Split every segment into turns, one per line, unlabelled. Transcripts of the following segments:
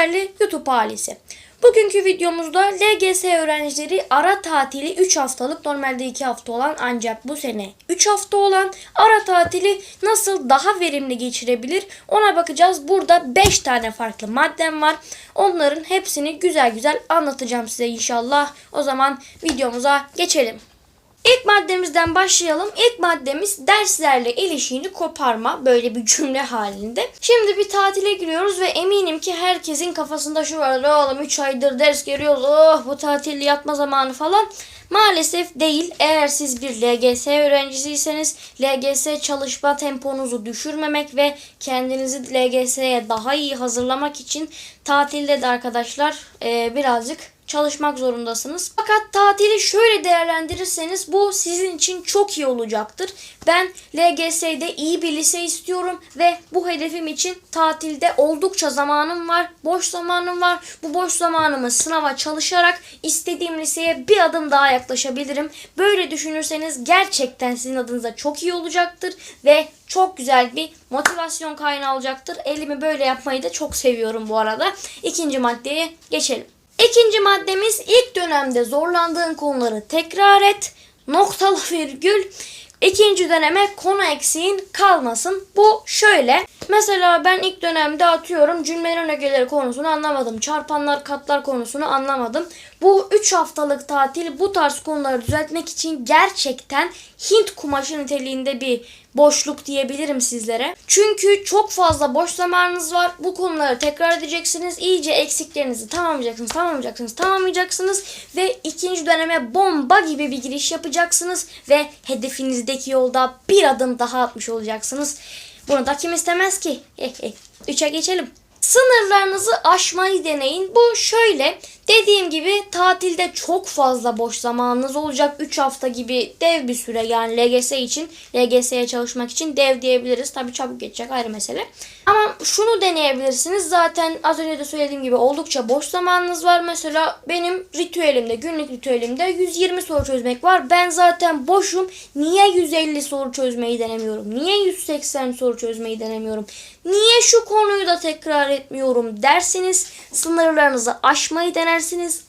Değerli YouTube ailesi. Bugünkü videomuzda LGS öğrencileri ara tatili 3 haftalık normalde 2 hafta olan ancak bu sene 3 hafta olan ara tatili nasıl daha verimli geçirebilir ona bakacağız. Burada 5 tane farklı maddem var. Onların hepsini güzel güzel anlatacağım size inşallah. O zaman videomuza geçelim. İlk maddemizden başlayalım. İlk maddemiz derslerle ilişkini koparma. Böyle bir cümle halinde. Şimdi bir tatile giriyoruz ve eminim ki herkesin kafasında şu var. Oğlum 3 aydır ders görüyoruz. Oh bu tatil yatma zamanı falan. Maalesef değil. Eğer siz bir LGS öğrencisiyseniz LGS çalışma temponuzu düşürmemek ve kendinizi LGS'ye daha iyi hazırlamak için tatilde de arkadaşlar birazcık çalışmak zorundasınız. Fakat tatili şöyle değerlendirirseniz bu sizin için çok iyi olacaktır. Ben LGS'de iyi bir lise istiyorum ve bu hedefim için tatilde oldukça zamanım var, boş zamanım var. Bu boş zamanımı sınava çalışarak istediğim liseye bir adım daha yaklaşabilirim. Böyle düşünürseniz gerçekten sizin adınıza çok iyi olacaktır ve çok güzel bir motivasyon kaynağı olacaktır. Elimi böyle yapmayı da çok seviyorum bu arada. İkinci maddeye geçelim. İkinci maddemiz ilk dönemde zorlandığın konuları tekrar et. Noktalı virgül. İkinci döneme konu eksiğin kalmasın. Bu şöyle. Mesela ben ilk dönemde atıyorum cümlenin ögeleri konusunu anlamadım. Çarpanlar katlar konusunu anlamadım. Bu 3 haftalık tatil bu tarz konuları düzeltmek için gerçekten Hint kumaşı niteliğinde bir boşluk diyebilirim sizlere. Çünkü çok fazla boş zamanınız var. Bu konuları tekrar edeceksiniz. İyice eksiklerinizi tamamlayacaksınız, tamamlayacaksınız, tamamlayacaksınız ve ikinci döneme bomba gibi bir giriş yapacaksınız ve hedefinizdeki yolda bir adım daha atmış olacaksınız. Bunu da kim istemez ki? Üçe geçelim. Sınırlarınızı aşmayı deneyin. Bu şöyle. Dediğim gibi tatilde çok fazla boş zamanınız olacak. 3 hafta gibi dev bir süre yani LGS için. LGS'ye çalışmak için dev diyebiliriz. Tabii çabuk geçecek ayrı mesele. Ama şunu deneyebilirsiniz. Zaten az önce de söylediğim gibi oldukça boş zamanınız var. Mesela benim ritüelimde, günlük ritüelimde 120 soru çözmek var. Ben zaten boşum. Niye 150 soru çözmeyi denemiyorum? Niye 180 soru çözmeyi denemiyorum? Niye şu konuyu da tekrar etmiyorum derseniz sınırlarınızı aşmayı denersiniz,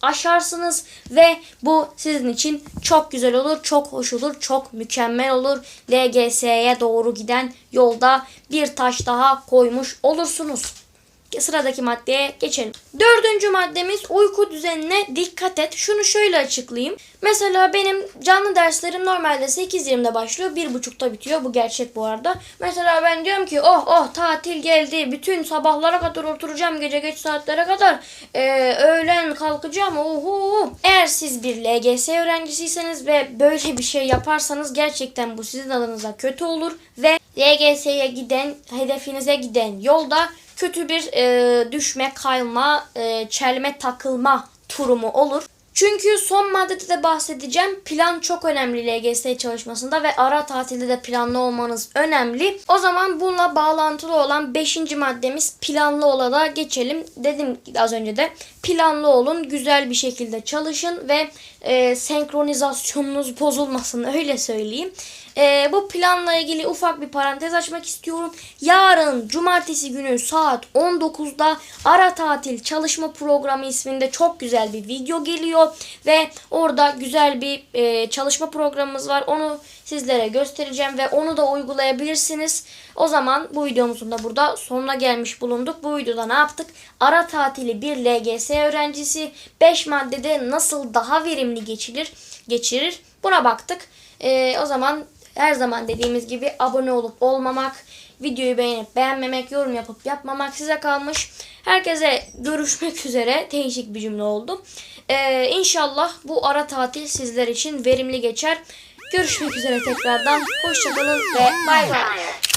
aşarsınız ve bu sizin için çok güzel olur, çok hoş olur, çok mükemmel olur. LGS'ye doğru giden yolda bir taş daha koymuş olursunuz. Sıradaki maddeye geçelim. Dördüncü maddemiz uyku düzenine dikkat et. Şunu şöyle açıklayayım. Mesela benim canlı derslerim normalde 8.20'de başlıyor. 1.30'da bitiyor. Bu gerçek bu arada. Mesela ben diyorum ki oh oh tatil geldi. Bütün sabahlara kadar oturacağım. Gece geç saatlere kadar. Ee, öğlen kalkacağım. Oho. Eğer siz bir LGS öğrencisiyseniz ve böyle bir şey yaparsanız gerçekten bu sizin adınıza kötü olur. Ve LGS'ye giden, hedefinize giden yolda kötü bir e, düşme, kayma, e, çelme takılma turumu olur. Çünkü son maddede de bahsedeceğim. Plan çok önemli LGS çalışmasında ve ara tatilde de planlı olmanız önemli. O zaman bununla bağlantılı olan 5. maddemiz planlı olana geçelim. Dedim az önce de planlı olun, güzel bir şekilde çalışın ve e, senkronizasyonunuz bozulmasın öyle söyleyeyim. E, bu planla ilgili ufak bir parantez açmak istiyorum. Yarın cumartesi günü saat 19'da ara tatil çalışma programı isminde çok güzel bir video geliyor ve orada güzel bir e, çalışma programımız var. Onu sizlere göstereceğim ve onu da uygulayabilirsiniz. O zaman bu videomuzun da burada sonuna gelmiş bulunduk. Bu videoda ne yaptık? Ara tatili bir LGS öğrencisi 5 maddede nasıl daha verimli geçirir? Geçirir. Buna baktık. E, o zaman her zaman dediğimiz gibi abone olup olmamak, videoyu beğenip beğenmemek, yorum yapıp yapmamak size kalmış. Herkese görüşmek üzere. Değişik bir cümle oldu. Ee, inşallah bu ara tatil sizler için verimli geçer. Görüşmek üzere tekrardan. Hoşçakalın ve bay bay.